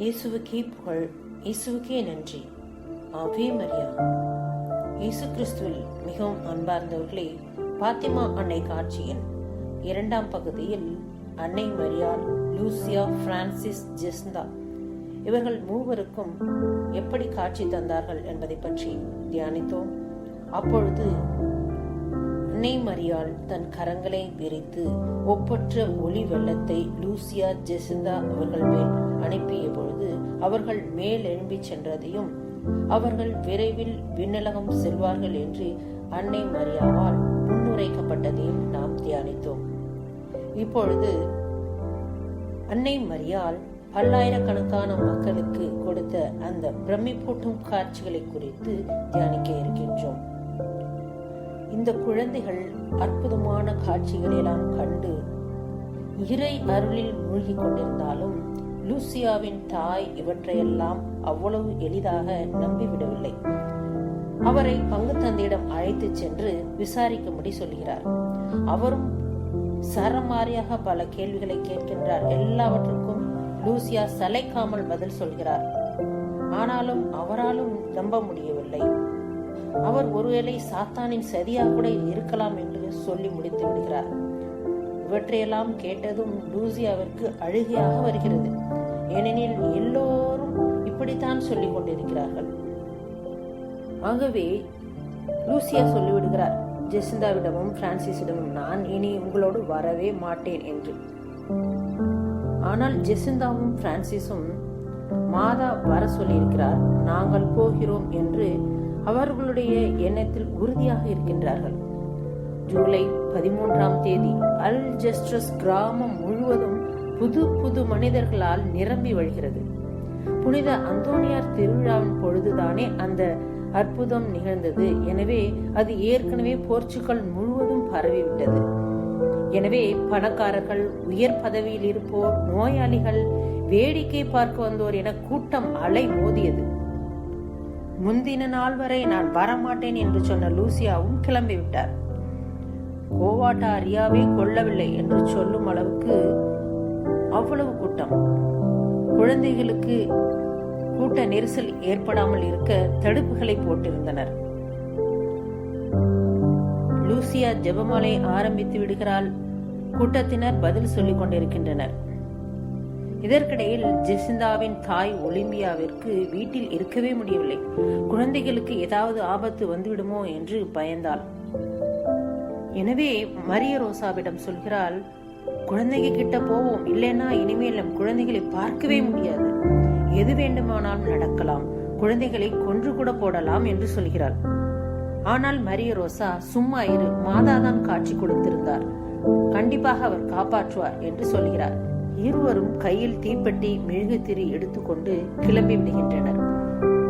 இயேசுவுக்கே புகழ் இயேசுவுக்கே நன்றி. ஆவே மரியா. இயேசு கிறிஸ்துவில் மிகவும் அன்பார்ந்தவர்களே பாத்திமா அன்னை காட்சியின் இரண்டாம் பகுதியில் அன்னை மரியாள் லூசியா பிரான்சிஸ் ஜெஸ்ந்தா இவர்கள் மூவருக்கும் எப்படி காட்சி தந்தார்கள் என்பதை பற்றி தியானித்தோம். அப்பொழுது அன்னை மரியாள் தன் கரங்களை விரித்து ஒப்பற்ற ஒளி வெள்ளத்தை லூசியா ஜெசிந்தா அவர்கள் மேல் அனுப்பிய பொழுது அவர்கள் மேல் எழும்பிச் சென்றதையும் அவர்கள் விரைவில் விண்ணலகம் செல்வார்கள் என்று அன்னை மரியாவால் முன்னுரைக்கப்பட்டதையும் நாம் தியானித்தோம். இப்பொழுது அன்னை மரியால் பல்லாயிரக்கணக்கான மக்களுக்கு கொடுத்த அந்த பிரமிப்பூட்டும் காட்சிகளை குறித்து தியானிக்க இருக்கின்றோம். இந்த குழந்தைகள் அற்புதமான காட்சிகளை எல்லாம் கண்டு இறை அருளில் மூழ்கி கொண்டிருந்தாலும் லூசியாவின் தாய் இவற்றையெல்லாம் அவ்வளவு எளிதாக நம்பிவிடவில்லை. அவரை பங்கு தந்தையிடம் அழைத்து சென்று விசாரிக்கும்படி சொல்கிறார். அவரும் சரமாரியாக பல கேள்விகளை கேட்கின்றார். எல்லாவற்றுக்கும் லூசியா சளைக்காமல் பதில் சொல்கிறார். ஆனாலும் அவராலும் நம்ப முடியவில்லை. அவர் ஒருவேளை சாத்தானின் சதியாக கூட இருக்கலாம் என்று சொல்லி முடித்து விடுகிறார். இவற்றையெல்லாம் கேட்டதும் லூசியாவிற்கு அழுகையாக வருகிறது. ஏனெனில் எல்லோரும் இப்படித்தான் சொல்லிக் கொண்டிருக்கிறார்கள். ஆகவே லூசியா சொல்லிவிடுகிறார் ஜெசிந்தாவிடமும் பிரான்சிஸிடமும் நான் இனி உங்களோடு வரவே மாட்டேன் என்று. ஆனால் ஜெசிந்தாவும் பிரான்சிஸும் மாதா வர சொல்லியிருக்கிறார் நாங்கள் போகிறோம் என்று அவர்களுடைய எண்ணத்தில் உறுதியாக இருக்கின்றார்கள். ஜூலை பதிமூன்றாம் தேதி அல் ஜஸ்டஸ் கிராமம் முழுவதும் புது புது மனிதர்களால் நிரம்பி வழிகிறது. புனித அந்தோனியார் திருவிழாவின் பொழுதுதானே அந்த அற்புதம் நிகழ்ந்தது. எனவே அது ஏற்கனவே போர்ச்சுகல் முழுவதும் பரவிவிட்டது. எனவே பணக்காரர்கள் உயர் பதவியில் இருப்போர் நோயாளிகள் வேடிக்கை பார்க்க வந்தோர் என கூட்டம் அலை மோதியது. முந்தின நாள் வரை நான் வரமாட்டேன் என்று சொன்ன லூசியாவும் கிளம்பிவிட்டார். கோவாட்டா அரியாவே கொள்ளவில்லை என்று சொல்லும் அளவுக்கு அவ்வளவு கூட்டம். குழந்தைகளுக்கு கூட்ட நெரிசல் ஏற்படாமல் இருக்க தடுப்புகளை போட்டிருந்தனர். லூசியா ஜெபமாலை ஆரம்பித்து விடுகிறாள். கூட்டத்தினர் பதில் சொல்லிக் கொண்டிருக்கின்றனர். இதற்கிடையில் ஜெசிந்தாவின் தாய் ஒலிம்பியாவிற்கு வீட்டில் இருக்கவே முடியவில்லை. குழந்தைகளுக்கு ஏதாவது ஆபத்து வந்துவிடுமோ என்று பயந்தாள். எனவே மரிய ரோசாவிடம் சொல்கிறாள் குழந்தைங்க கிட்ட போவோம். இல்லைன்னா இனிமேல் நம் குழந்தைகளை பார்க்கவே முடியாது. எது வேண்டுமானாலும் நடக்கலாம். குழந்தைகளை கொன்று கூட போடலாம் என்று சொல்கிறார். ஆனால் மரிய ரோசா சும்மா இரு மாதாதான் காட்சி கொடுத்திருந்தார். கண்டிப்பாக அவர் காப்பாற்றுவார் என்று சொல்கிறார். இருவரும் கையில் தீப்பெட்டி மெழுகுத்திரி எடுத்துக்கொண்டு கிளம்பி விடுகின்றனர்.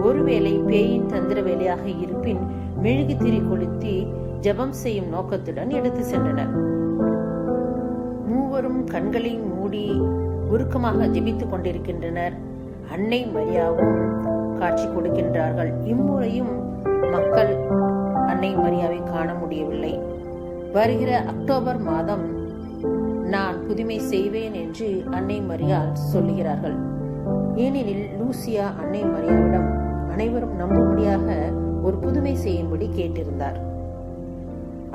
ஒருவேளை பேயின் தந்திர வேலையாக இருப்பின் மெழுகுத்திரி கொளுத்தி ஜெபம் செய்யும் நோக்கத்துடன் எடுத்து சென்றனர். மூவரும் கண்களை மூடி உருக்கமாக ஜெபித்துக் கொண்டிருக்கின்றனர். அன்னை மரியாவும் காட்சி கொடுக்கின்றார்கள். இம்முறையும் மக்கள் அன்னை மரியாவை காண முடியவில்லை. வருகிற அக்டோபர் மாதம் நான் புதுமை செய்வேன் என்று அன்னை மரியால் சொல்லுகிறார்கள். ஏனெனில் லூசியா அன்னை மரியாவிடம் அனைவரும் நம்பும்படியாக ஒரு புதுமை செய்யும்படி கேட்டிருந்தார்.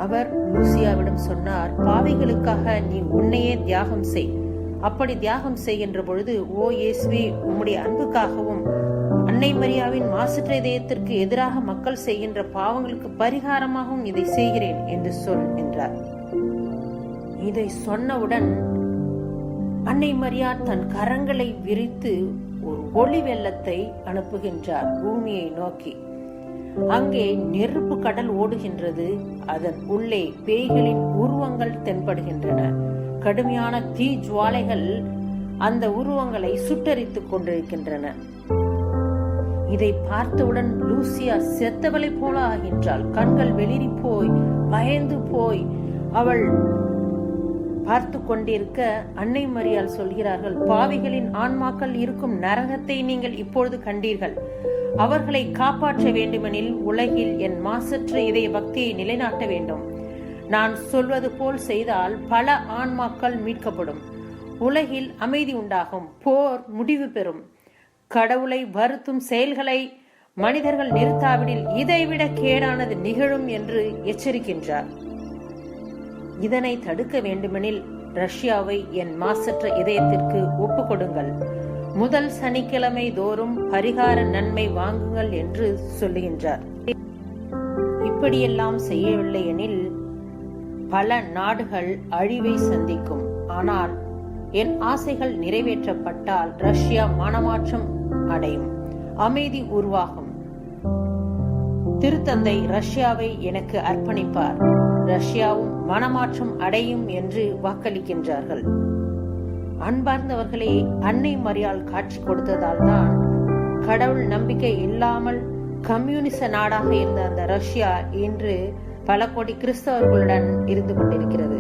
அவர் லூசியாவிடம் சொன்னார் பாவைகளுக்காக நீ உன்னையே தியாகம் செய். அப்படி தியாகம் செய்கின்ற பொழுது ஓ இயேசுவே உம்முடைய அன்புக்காகவும் அன்னை மரியாவின் மாசற்ற இதயத்திற்கு எதிராக மக்கள் செய்கின்ற பாவங்களுக்கு பரிகாரமாகவும் இதை செய்கிறேன் என்று சொல் என்றார். இதை சொன்னவுடன் அன்னை மரியா தன் கரங்களை விரித்து ஒரு ஒளி வெள்ளத்தை அனுப்புகின்றார் பூமியை நோக்கி. அங்கே நெருப்பு கடல் ஓடுகின்றது. அதன் உள்ளே பேய்களின் உருவங்கள் தென்படுகின்றன. கடுமையான தீ ஜுவாலைகள் அந்த உருவங்களை சுட்டரித்துக் கொண்டிருக்கின்றன. இதை பார்த்தவுடன் லூசியா செத்தவளை போல ஆகின்றாள். கண்கள் வெளிரி போய் பயந்து போய் அவள் பார்த்து கொண்டிருக்க அன்னை மரியால் சொல்கிறார்கள் பாவிகளின் ஆன்மாக்கள் இருக்கும் நரகத்தை நீங்கள் இப்பொழுது கண்டீர்கள். அவர்களை காப்பாற்ற வேண்டுமெனில் உலகில் என் மாசற்ற இதய பக்தியை நிலைநாட்ட வேண்டும். நான் சொல்வது போல் செய்தால் பல ஆன்மாக்கள் மீட்கப்படும். உலகில் அமைதி உண்டாகும். போர் முடிவு பெறும். கடவுளை வருத்தும் செயல்களை மனிதர்கள் நிறுத்தாவிடில் இதைவிட கேடானது நிகழும் என்று எச்சரிக்கின்றார். இதனை தடுக்க வேண்டுமெனில் ரஷ்யாவை என் மாசற்ற இதயத்திற்கு ஒப்புக்கொடுங்கள் முதல் சனிக்கிழமை தோறும் பரிகார நன்மை வாங்குங்கள் என்று சொல்லுகின்றார். இப்படியெல்லாம் செய்யவில்லை எனில் பல நாடுகள் அழிவை சந்திக்கும். ஆனால் என் ஆசைகள் நிறைவேற்றப்பட்டால் ரஷ்யா மனமாற்றம் அடையும். அமைதி உருவாகும். திருத்தந்தை ரஷ்யாவை எனக்கு அர்ப்பணிப்பார். ரஷ்யாவும் மனமாற்றம் அடையும் என்று வாக்களிக்கின்றார்கள். அன்பார்ந்தவர்களே அன்னை மரியால் காட்சி கொடுத்ததால் தான் கடவுள் நம்பிக்கை இல்லாமல் கம்யூனிச நாடாக இருந்த அந்த ரஷ்யா இன்று பல கோடி கிறிஸ்தவர்களுடன் இருந்து கொண்டிருக்கிறது.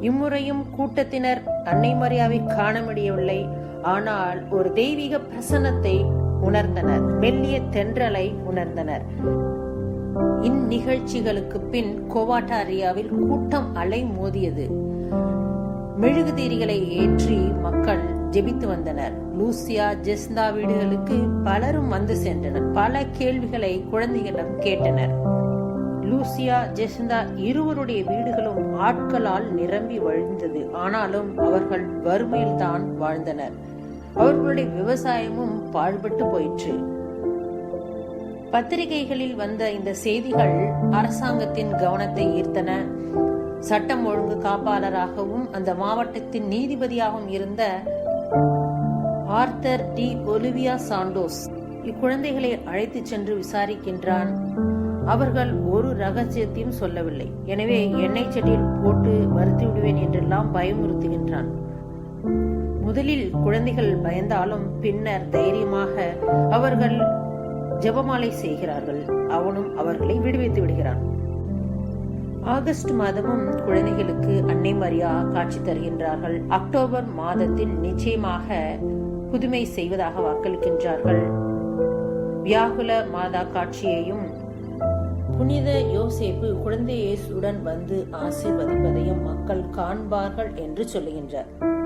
இம்முறையும் கூட்டத்தினர் அன்னை மரியாவை காண முடியவில்லை. ஆனால் ஒரு தெய்வீக பிரசன்னத்தை உணர்ந்தனர். மெல்லிய தென்றலை உணர்ந்தனர். இந்நிகழ்ச்சிகளுக்கு பின் கோவாட்டாரியாவில் கூட்டம் அலை மோதியது மெழுகுதிரிகளை ஏற்றி மக்கள் ஜெபித்து வந்தனர். லூசியா ஜெஸ்தா வீடுகளுக்கு பலரும் வந்து சென்றனர். பல கேள்விகளை குழந்தைகளிடம் கேட்டனர். லூசியா ஜெசிந்தா இருவருடைய வீடுகளும் ஆட்களால் நிரம்பி வழிந்தது. ஆனாலும் அவர்கள் வறுமையில் தான் வாழ்ந்தனர். அவர்களுடைய விவசாயமும் பாழ்பட்டு போயிற்று. பத்திரிகைகளில் வந்த இந்த செய்திகள் அரசாங்கத்தின் கவனத்தை ஈர்த்தன. சட்டம் ஒழுங்கு காப்பாளராகவும் அந்த மாவட்டத்தின் நீதிபதியாகவும் இருந்த ஆர்த்தர் டி ஒலிவியா சாண்டோஸ் இக்குழந்தைகளை அழைத்துச் சென்று விசாரிக்கின்றான். அவர்கள் ஒரு ரகசியத்தையும் சொல்லவில்லை. எனவே எண்ணெய் செடியில் போட்டு வருத்தி விடுவேன் என்றெல்லாம் பயமுறுத்துகின்றான். முதலில் குழந்தைகள் பயந்தாலும் பின்னர் தைரியமாக அவர்கள் ஜெபமாலை செய்கிறார்கள். அவனும் அவர்களை விடுவித்து விடுகிறான். ஆகஸ்ட் மாதமும் குழந்தைகளுக்கு அன்னை மரியா காட்சி தருகின்றார்கள். அக்டோபர் மாதத்தில் நிச்சயமாக புதுமை செய்வதாக வாக்களிக்கின்றார்கள். வியாகுல மாதா காட்சியையும் புனித யோசேப்பு குழந்தை இயேசுடன் வந்து ஆசீர்வதிப்பதையும் மக்கள் காண்பார்கள் என்று சொல்லுகின்றார்.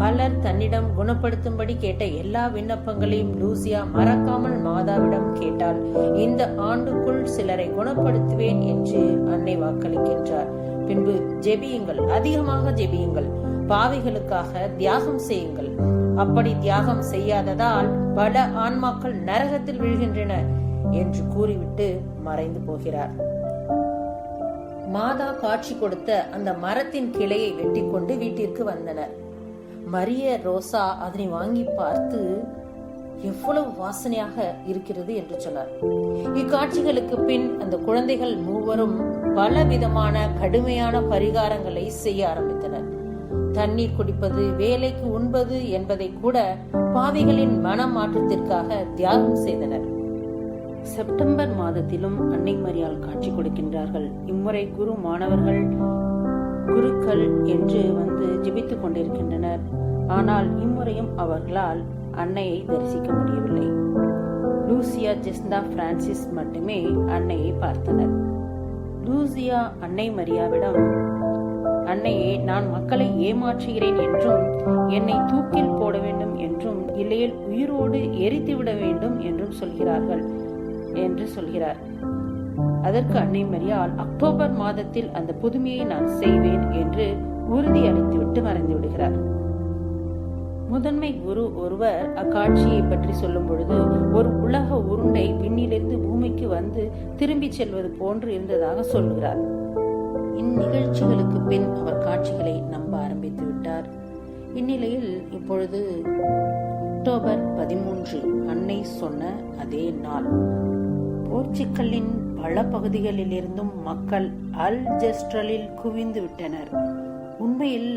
பலர் தன்னிடம் குணப்படுத்தும்படி கேட்ட எல்லா விண்ணப்பங்களையும் லூசியா மறக்காமல் மாதாவிடம் கேட்டால் இந்த ஆண்டுக்குள் சிலரை குணப்படுத்துவேன் என்று அன்னை வாக்களிக்கின்றார். பின்பு ஜெபியுங்கள் அதிகமாக ஜெபியுங்கள். பாவிகளுக்காக தியாகம் செய்யுங்கள். அப்படி தியாகம் செய்யாததால் பல ஆன்மாக்கள் நரகத்தில் விழுகின்றன என்று கூறிவிட்டு மறைந்து போகிறார். மாதா காட்சி கொடுத்த அந்த மரத்தின் கிளையை வெட்டி கொண்டு வீட்டிற்கு வந்தனர். மரிய ரோசா அதனை வாங்கி பார்த்து எவ்வளவு வாசனையாக இருக்கிறது? என்று சொன்னார். இக்காட்சிகளுக்கு பின் அந்த குழந்தைகள் மூவரும் பல விதமான கடுமையான பரிகாரங்களை செய்ய ஆரம்பித்தனர். தண்ணீர் குடிப்பது வேலைக்கு உண்பது என்பதை கூட பாவிகளின் மன மாற்றத்திற்காக தியாகம் செய்தனர். செப்டம்பர் மாதத்திலும் அன்னை மரியால் காட்சி கொடுக்கின்றார்கள். இம்முறை குரு மாணவர்கள் குருக்கள் என்று வந்து ஜெபித்துக் கொண்டிருக்கின்றனர். ஆனால் இம்முறையும் அவர்களால் அன்னையை தரிசிக்க முடியவில்லை. லூசியா ஜெஸ்தா பிரான்சிஸ் மட்டுமே அன்னையை பார்த்தனர். லூசியா அன்னை மரியாவிடம் அன்னையே நான் மக்களை ஏமாற்றுகிறேன் என்றும் என்னை தூக்கில் போட வேண்டும் என்றும் இல்லையில் உயிரோடு எரித்து விட வேண்டும் என்றும் சொல்கிறார்கள் என்று சொல்கிறார். அதற்கு அன்னை மரியாள் அக்டோபர் மாதத்தில் அந்த புதுமையை நான் செய்வேன் என்று உறுதி அளித்துவிட்டு மறைந்து விடுகிறார். முதன்மை குரு ஒருவர் அக்காட்சியை பற்றி சொல்லும் பொழுது ஒரு உலக உருண்டை விண்ணிலிருந்து பூமிக்கு வந்து திரும்பி செல்வது போன்று இருந்ததாக சொல்கிறார் இந்நிகழ்ச்சிகளுக்கு பின் அவர் காட்சிகளை நம்ப ஆரம்பித்து விட்டார். இந்நிலையில் இப்பொழுது அக்டோபர் பதிமூன்று அன்னை சொன்ன அதே நாள். போர்ச்சுக்கல்லின் பல பகுதிகளிலிருந்தும் மக்கள் அல் ஜஸ்ட்ரலில் குவிந்து விட்டனர். உண்மையில்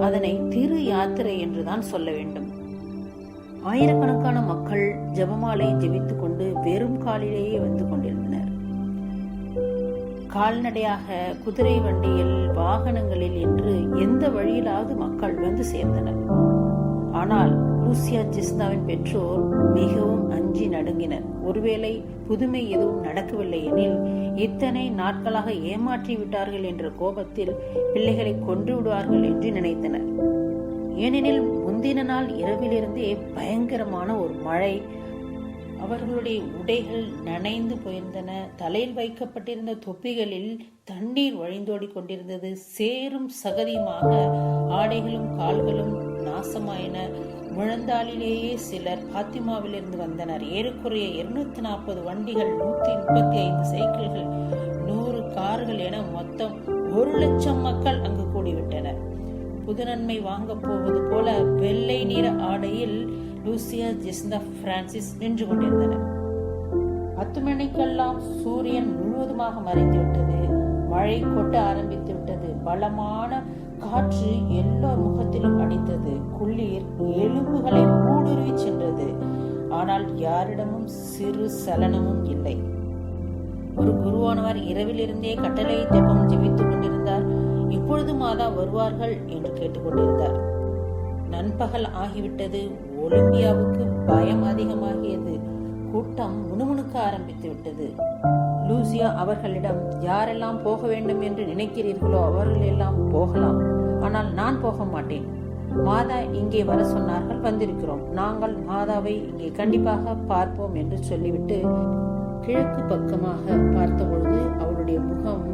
அதனை திரு யாத்திரை என்றுதான் சொல்ல வேண்டும். ஆயிரக்கணக்கான மக்கள் ஜெபமாலை ஜெபித்துக் கொண்டு வெறும் காலிலேயே வந்து கொண்டிருந்தனர். கால்நடையாக குதிரை வண்டியில் வாகனங்களில் என்று எந்த வழியிலாவது மக்கள் வந்து சேர்ந்தனர். ஆனால் லூசியா ஜிஸ்னாவின் பெற்றோர் மிகவும் அஞ்சி நடுங்கினர். ஒருவேளை புதுமை எதுவும் நடக்கவில்லை எனில் இத்தனை நாட்களாக ஏமாற்றி விட்டார்கள் என்ற கோபத்தில் பிள்ளைகளை கொன்று விடுவார்கள் என்று நினைத்தனர். ஏனெனில் முந்தின நாள் இரவிலிருந்தே பயங்கரமான ஒரு மழை அவர்களுடைய உடைகள் நனைந்து போயிருந்தன. தலையில் வைக்கப்பட்டிருந்த தொப்பிகளில் தண்ணீர் வழிந்தோடி கொண்டிருந்தது. சேரும் சகதியுமாக ஆடைகளும் கால்களும் நாசமாயின. முழந்தாளிலேயே சிலர் பாத்திமாவிலிருந்து வந்தனர். ஏறக்குறைய இருநூத்தி நாற்பது வண்டிகள் நூத்தி முப்பத்தி ஐந்து சைக்கிள்கள் நூறு கார்கள் என மொத்தம் ஒரு லட்சம் மக்கள் அங்கு கூடிவிட்டனர். புதுநன்மை வாங்க போவது போல வெள்ளை நிற ஆடையில் லூசியா ஜெசிந்தா பிரான்சிஸ் நின்று கொண்டிருந்தனர் பத்து மணிக்கெல்லாம் சூரியன் முழுவதுமாக மறைந்து விட்டது. மழை கொட்ட ஆரம்பித்து விட்டது. பலமான காற்று எல்லோர் முகத்திலும் அடித்தது. குளிர் எலும்புகளை ஊடுருவி சென்றது. ஆனால் யாரிடமும் சிறு சலனமும் இல்லை. ஒரு குருவானவர் இரவிலிருந்தே கட்டளை தெப்பம் ஜெபித்துக் கொண்டிருந்தார். இப்பொழுது மாதா வருவார்கள் என்று கேட்டுக்கொண்டிருந்தார் நண்பகல் ஆகிவிட்டது. ஒலிம்பியாவுக்கு பயம் அதிகமாகியது. கூட்டம் முணுமுணுக்க ஆரம்பித்து விட்டது லூசியா அவர்களிடம் யாரெல்லாம் போக வேண்டும் என்று நினைக்கிறீர்களோ அவர்கள் எல்லாம் போகலாம். ஆனால் நான் போக மாட்டேன். மாதா இங்கே வர சொன்னார்கள் வந்திருக்கிறோம். நாங்கள் மாதாவை இங்கே கண்டிப்பாக பார்ப்போம் என்று சொல்லிவிட்டு கிழக்கு பக்கமாக பார்த்தபொழுது அவளுடைய முகம்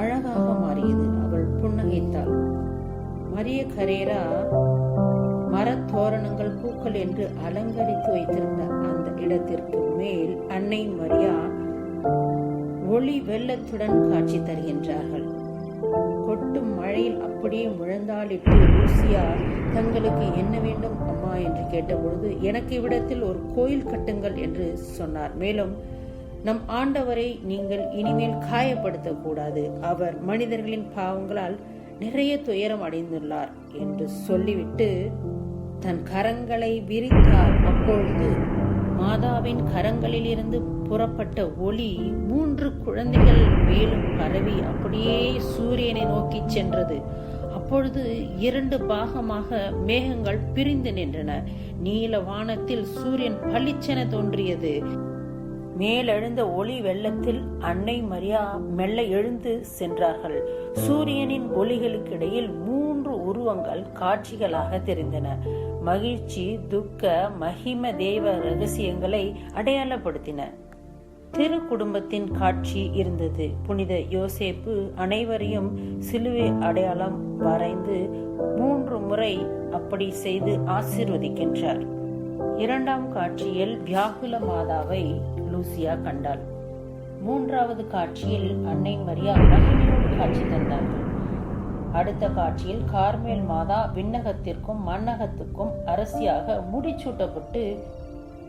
அழகாக மாறியது. அவள் புன்னகைத்தாள். மரிய கரேரா மரத்தோரணங்கள் பூக்கள் என்று அலங்கரித்து வைத்திருந்த அந்த இடத்திற்கு மேல் அன்னை மரியா ஒளி வெள்ளத்துடன் காட்சி தருகின்றார்கள். கொட்டும் மழையில் அப்படியே முழந்தாளிட்டு லூசியா தங்களுக்கு என்ன வேண்டும் அம்மா? என்று கேட்டபொழுது எனக்கு இவ்விடத்தில் ஒரு கோயில் கட்டுங்கள் என்று சொன்னார். மேலும் நம் ஆண்டவரை நீங்கள் இனிமேல் காயப்படுத்தக்கூடாது. அவர் மனிதர்களின் பாவங்களால் நிறைய துயரம் அடைந்துள்ளார் என்று சொல்லிவிட்டு தன் கரங்களை விரித்தார். அப்பொழுது மாதாவின் கரங்களிலிருந்து புறப்பட்ட ஒளி மூன்று குழந்தைகள் மேலும் பரவி அப்படியே சூரியனை நோக்கி சென்றது. அப்பொழுது இரண்டு பாகமாக மேகங்கள் பிரிந்து நின்றன. நீல வானத்தில் சூரியன் பளிச்சென தோன்றியது. மேலெழுந்த ஒளி வெள்ளத்தில் அன்னை மரியா மெல்ல எழுந்து சென்றார்கள். சூரியனின் ஒளிகளுக்கிடையில் மூன்று உருவங்கள் காட்சிகளாக தெரிந்தன. மகிழ்ச்சி துக்க மகிம தேவ ரகசியங்களை அடையாளப்படுத்தின. திரு குடும்பத்தின் காட்சி இருந்தது. புனித யோசேப்பு அனைவரையும் சிலுவை அடையாளம் வரைந்து மூன்று முறை அப்படி செய்து ஆசிர்வதிக்கின்றார். இரண்டாம் காட்சியில் வியாகுல மாதாவை லூசியா கண்டாள். மூன்றாவது காட்சியில் அன்னை மரியா மகிமையோடு காட்சி தந்தார்கள். அடுத்த காட்சியில் கார்மேல் மாதா விண்ணகத்திற்கும் மண்ணகத்துக்கும் அரசியாக முடிச்சூட்டப்பட்டு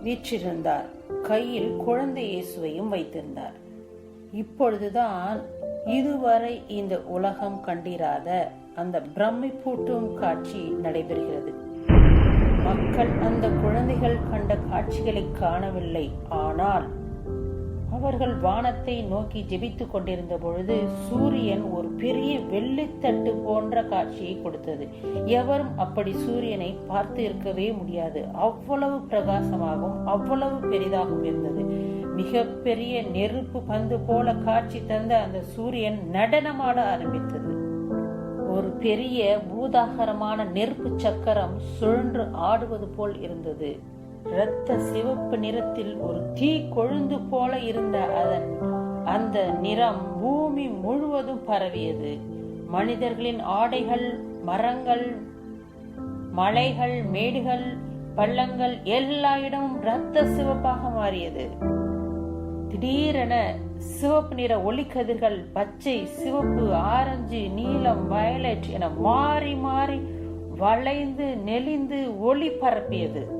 வீற்றிருந்தார். கையில் குழந்தை இயேசுவையும் வைத்திருந்தார். இப்பொழுதுதான் இதுவரை இந்த உலகம் கண்டிராத அந்த பிரமிப்பூட்டும் காட்சி நடைபெறுகிறது. மக்கள் அந்த குழந்தைகள் கண்ட காட்சிகளை காணவில்லை. ஆனால் அவர்கள் வானத்தை நோக்கி ஜெபித்துக் கொண்டிருந்த பொழுது சூரியன் ஒரு பெரிய வெள்ளித்தட்டு போன்ற காட்சியை கொடுத்தது. எவரும் அப்படி சூரியனை பார்த்து இருக்கவே முடியாது. அவ்வளவு பிரகாசமாகவும் அவ்வளவு பெரிதாகவும் இருந்தது. மிகப்பெரிய நெருப்பு பந்து போல காட்சி தந்த அந்த சூரியன் நடனமாட ஆரம்பித்தது. ஒரு பெரிய பூதாகரமான நெருப்பு சக்கரம் சுழன்று ஆடுவது போல் இருந்தது. இரத்த சிவப்பு நிறத்தில் ஒரு தீ கொழுந்து போல இருந்த அதன் அந்த நிறம் பூமி முழுவதும் பரவியது. மனிதர்களின் ஆடைகள் மரங்கள் மலைகள் மேடுகள் பள்ளங்கள் எல்லா இடமும் இரத்த சிவப்பாக மாறியது. திடீரென சிவப்பு நிற ஒளிக்கதிர்கள் பச்சை சிவப்பு ஆரஞ்சு நீலம் வயலட் என மாறி மாறி வளைந்து நெளிந்து ஒளி பரப்பியது.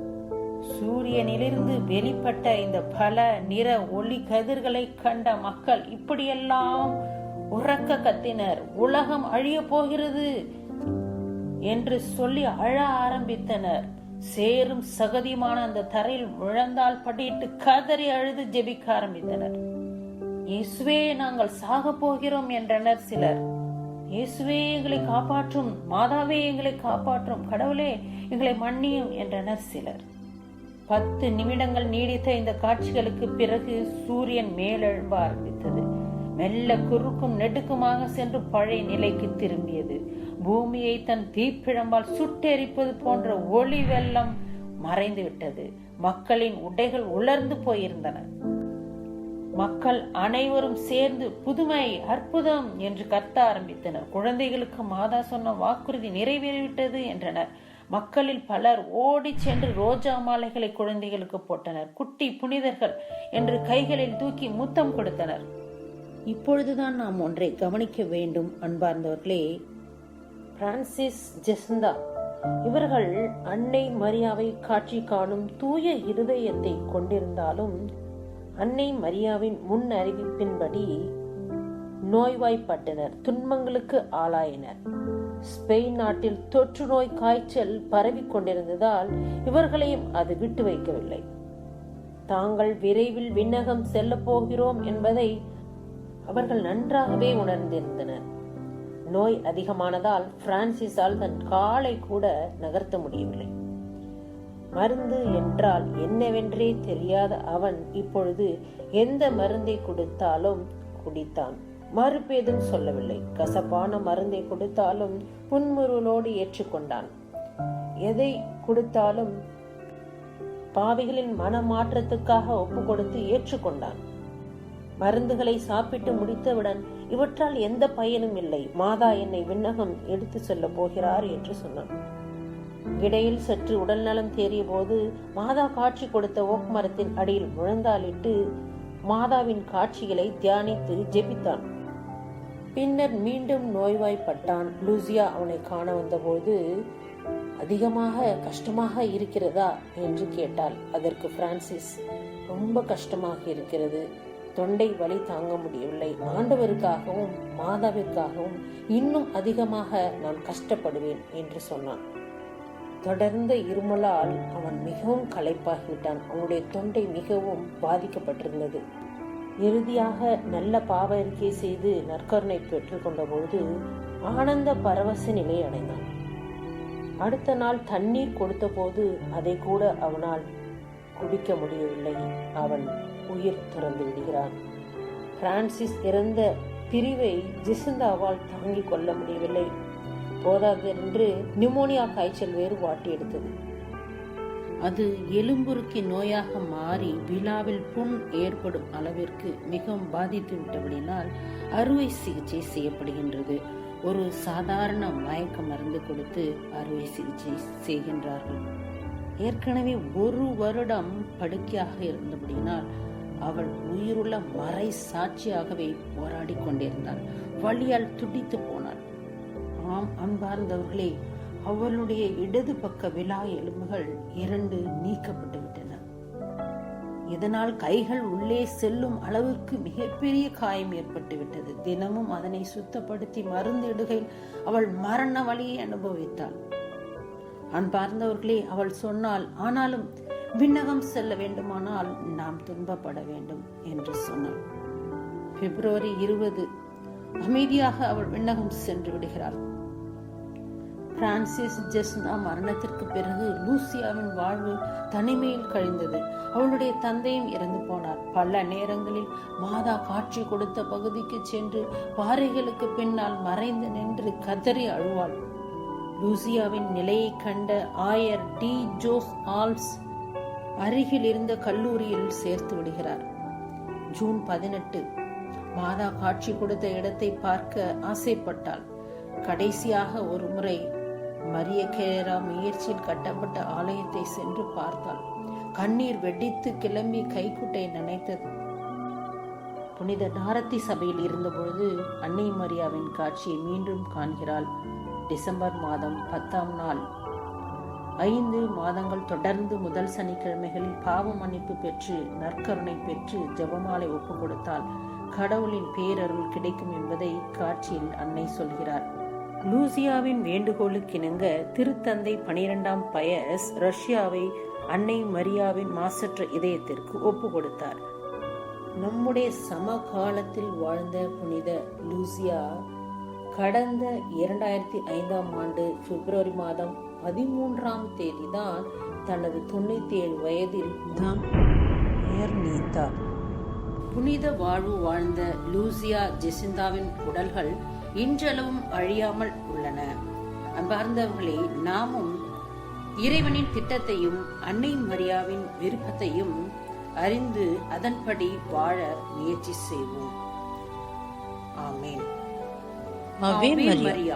சூரியனிலிருந்து வெளிப்பட்ட இந்த பல நிற ஒளி கதிர்களை கண்ட மக்கள் இப்படியெல்லாம் உறக்க கத்தினர். உலகம் அழிய போகிறது என்று சொல்லி அழ ஆரம்பித்தனர். சேரும் சகதியுமான அந்த தரையில் விழந்தால் படியிட்டு கதறி அழுது ஜெபிக்க ஆரம்பித்தனர். இயேசுவே நாங்கள் சாக போகிறோம் என்றனர் சிலர். இயேசுவே எங்களை காப்பாற்றும். மாதாவே எங்களை காப்பாற்றும். கடவுளே எங்களை மன்னியும் என்றனர் சிலர். பத்து நிமிடங்கள் நீடித்த இந்த காட்சிகளுக்கு பிறகு சூரியன் மேலெழும்ப ஆரம்பித்தது மெல்ல குறுக்கும் நெடுக்குமாக சென்று பழைய நிலைக்கு திரும்பியது. பூமியை தன் தீப்பிழம்பால் சுட்டெரிப்பது போன்ற ஒளி வெள்ளம் மறைந்து விட்டது. மக்களின் உடைகள் உலர்ந்து போயிருந்தன. மக்கள் அனைவரும் சேர்ந்து புதுமை அற்புதம் என்று கத்த ஆரம்பித்தனர். குழந்தைகளுக்கு மாதா சொன்ன வாக்குறுதி நிறைவேறிவிட்டது என்றனர். மக்களில் பலர் ஓடி சென்று ரோஜா மாலைகளை குழந்தைகளுக்கு போட்டனர். குட்டி புனிதர்கள் என்று கைகளில் தூக்கி முத்தம் கொடுத்தனர். இப்பொழுதுதான் நாம் ஒன்றை கவனிக்க வேண்டும் அன்பார்ந்தவர்களே. பிரான்சிஸ் ஜெசந்தா இவர்கள் அன்னை மரியாவை காட்சி காணும் தூய இருதயத்தை கொண்டிருந்தாலும் அன்னை மரியாவின் முன் அறிவிப்பின்படி நோய்வாய்ப்பட்டனர் துன்பங்களுக்கு ஆளாயினர். ஸ்பெயின் நாட்டில் தொற்று நோய் காய்ச்சல் பரவி கொண்டிருந்ததால் இவர்களையும் அது விட்டு வைக்கவில்லை. தாங்கள் விரைவில் விண்ணகம் செல்ல போகிறோம் என்பதை அவர்கள் நன்றாகவே உணர்ந்திருந்தனர். நோய் அதிகமானதால் பிரான்சிஸால் தன் காலை கூட நகர்த்த முடியவில்லை. மருந்து என்றால் என்னவென்றே தெரியாத அவன் இப்பொழுது எந்த மருந்தை கொடுத்தாலும் குடித்தான். மறுபேதும் சொல்லவில்லை. கசப்பான மருந்தை கொடுத்தாலும் புன்முறுவலோடு ஏற்றுக்கொண்டான். எதை கொடுத்தாலும் பாவிகளின் மனமாற்றத்துக்காக ஒப்பு கொடுத்து ஏற்றுக்கொண்டான். மருந்துகளை சாப்பிட்டு முடித்தவுடன் இவற்றால் எந்த பயனும் இல்லை. மாதா என்னை விண்ணகம் எடுத்து செல்ல போகிறார் என்று சொன்னான். இடையில் சற்று உடல்நலம் தேறிய போது மாதா காட்சி கொடுத்த ஓக் மரத்தின் அடியில் முழந்தாளிட்டு மாதாவின் காட்சிகளை தியானித்து ஜெபித்தான். பின்னர் மீண்டும் நோய்வாய்ப்பட்டான். லூசியா அவனை காண வந்தபோது அதிகமாக கஷ்டமாக இருக்கிறதா? என்று கேட்டாள். அதற்கு பிரான்சிஸ் ரொம்ப கஷ்டமாக இருக்கிறது. தொண்டை வலி தாங்க முடியவில்லை. ஆண்டவருக்காகவும் மாதாவிற்காகவும் இன்னும் அதிகமாக நான் கஷ்டப்படுவேன் என்று சொன்னான். தொடர்ந்த இருமலால் அவன் மிகவும் களைப்பாகிவிட்டான். அவனுடைய தொண்டை மிகவும் பாதிக்கப்பட்டிருந்தது. இறுதியாக நல்ல பாவ அறிக்கை செய்து நற்கருணை பெற்றுக்கொண்ட பொழுது ஆனந்த பரவச நிலை அடைந்தான். அடுத்த நாள் தண்ணீர் கொடுத்த போது அதை கூட அவனால் குடிக்க முடியவில்லை. அவன் உயிர் துறந்து விடுகிறான். பிரான்சிஸ் இறந்த பிரிவை ஜிசுந்தாவால் தாங்கிக் கொள்ள முடியவில்லை. போதாது என்று நிமோனியா காய்ச்சல் வேறு வாட்டி எடுத்தது. அது எலும்புருக்கி நோயாக மாறி விழாவில் புண் ஏற்படும் அளவிற்கு மிகவும் பாதித்து விட்டபடினால் அறுவை சிகிச்சை செய்யப்படுகின்றது. ஒரு சாதாரண மயக்க மருந்து கொடுத்து அறுவை சிகிச்சை செய்கின்றார்கள். ஏற்கனவே ஒரு வருடம் படுக்கையாக இருந்தபடியினால் அவள் உயிருள்ள மறை சாட்சியாகவே போராடி கொண்டிருந்தாள். வழியால் துடித்து போனாள். ஆம் அன்பார்ந்தவர்களே அவளுடைய இடது பக்க விழா எலும்புகள் இரண்டு நீக்கப்பட்டு விட்டன இதனால் கைகள் உள்ளே செல்லும் அளவுக்கு மிகப்பெரிய காயம் ஏற்பட்டு விட்டது தினமும் அதனை சுத்தப்படுத்தி மருந்திடுகையில் அவள் மரண வழியை அனுபவித்தாள். அன்பார்ந்தவர்களே அவள் சொன்னாள் ஆனாலும் விண்ணகம் செல்ல வேண்டுமானால் நாம் துன்பப்பட வேண்டும் என்று சொன்னாள். பிப்ரவரி இருபது அமைதியாக அவள் விண்ணகம் சென்று விடுகிறாள். பிரான்சிஸ் ஜெஸ்னா மரணத்திற்கு பிறகு லூசியாவின் வாழ்வு தனிமையில் கழிந்தது. அவளுடைய தந்தையும் இறந்து போனார். பல நேரங்களில் மாதா காட்சி கொடுத்த பகுதிக்கு சென்று பாறைகளுக்கு பின்னால் மறைந்து நின்று கதறி அழுவாள். லூசியாவின் நிலையை கண்ட ஆயர் டி. ஜோஸ் ஆல்ஸ் அருகில் இருந்த கல்லூரியில் சேர்த்து விடுகிறார். ஜூன் பதினெட்டு. மாதா காட்சி கொடுத்த இடத்தை பார்க்க ஆசைப்பட்டாள். கடைசியாக ஒரு முறை மரிய கேரா முயற்சியில் கட்டப்பட்ட ஆலயத்தை சென்று பார்த்தாள் கண்ணீர் வெடித்து கிளம்பி கைக்குட்டை நினைத்தது. புனித நாரத்தி சபையில் இருந்தபொழுது அன்னை மரியாவின் காட்சியை மீண்டும் காண்கிறாள். டிசம்பர் மாதம் பத்தாம் நாள். ஐந்து மாதங்கள் தொடர்ந்து முதல் சனிக்கிழமைகளில் பாவ மன்னிப்பு பெற்று நற்கருணை பெற்று ஜெபமாலை ஒப்பு கொடுத்தால் கடவுளின் பேரருள் கிடைக்கும் என்பதை காட்சியில் அன்னை சொல்கிறார். லூசியாவின் வேண்டுகோளுக்கிணங்க திருத்தந்தை பனிரெண்டாம் பயஸ் ரஷ்யாவை அன்னை மரியாவின் மாசற்ற இதயத்திற்கு ஒப்பு கொடுத்தார் நம்முடைய சமகாலத்தில் வாழ்ந்த புனித லூசியா கடந்த இரண்டாயிரத்தி ஐந்தாம் ஆண்டு பிப்ரவரி மாதம் பதிமூன்றாம் தேதி தான் தனது தொண்ணூத்தி ஏழு வயதில் தான் உயர் நீத்தார். புனித வாழ்வு வாழ்ந்த லூசியா ஜெசிந்தாவின் உடல்கள் இன்றளவும் அழியாமல் உள்ளன. அன்பார்ந்தவர்களே நாமும் இறைவனின் திட்டத்தையும் அன்னை மரியாவின் விருப்பத்தையும் அறிந்து அதன்படி வாழ முயற்சி செய்வோம். ஆமென். மரியா.